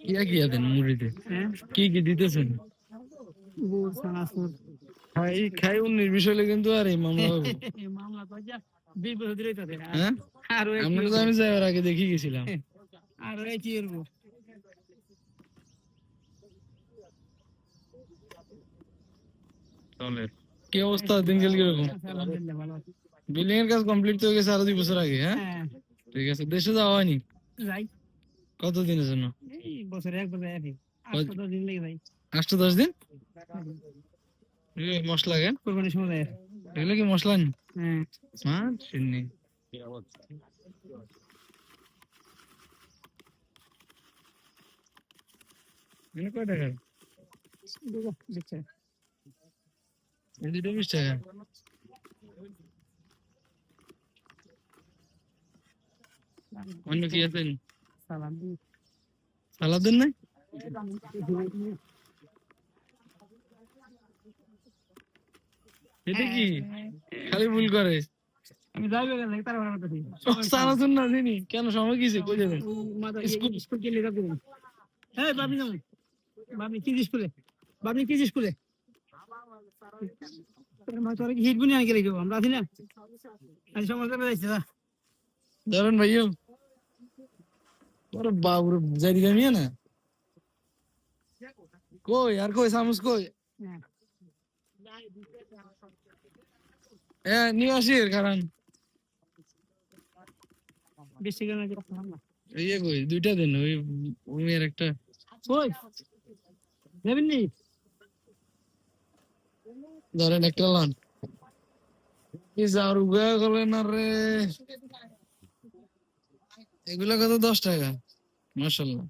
কিয়া কিয়া দেন মুড়িতে হ্যাঁ কি কি দিতেছেন গুড় সানাসুর খাই খাই উনিশ বিশ হলে কিন্তু আর এই মামলা হবে মামলা তো যা বিশ বছর ধরে তো হ্যাঁ আর আমরা তো আমি যাওয়ার আগে দেখি গেছিলাম আর ওই কি করব চলে কি অবস্থা দিনকাল কীরকম আলহামদুলিল্লাহ ভালো আছি বিল্ডিং এর কাজ কমপ্লিট তো হয়ে গেছে আরও দুই বছর আগে হ্যাঁ হ্যাঁ ঠিক আছে দেশে যাওয়া হয়নি যাই কত দিনের জন্য? এই বছরে এক বছর আগে আট দশ দিন লেগে যাই আটটা দশ দিন? মশলা কেন? কোরবানির সময় যায় এগুলো কি মশলা হ্যাঁ। স্মার্ট চিনি এনে কয় টাকা? দুটো বিশ টাকা। অন্য কি আছেন সালাম দিই সালাদ দেন নাই? এটা কি? খালি ভুল করে। আমি যাইবে গেলে তার কথা দিই সারা শুন না দিনি কেন সময় কিছে কই যাবেন? স্কুল- স্কুল কে লেখা দেবেন হ্যাঁ বাবি যাবেন বাবি কি স্কুলে? বাবি কি স্কুলে? হিট বুনি আগে আমরা আছি না? আজ সমস্যা বেড়াইছে ধরেন ভাইও। আরে বাবুর যাই দিকে মিয়া না কই আর কই সামুস কই? হ্যাঁ এ নিয়ে আসি এর কারণ বেশি কেন কি এই যে কই দুইটা দেন ওই ওই মেয়ের একটা। ওই দেবেন নি? ধরেন একটা লান। কি যার উগা গেলেন না রে এগুলা কত? দশ টাকা। মাসাল্লাহ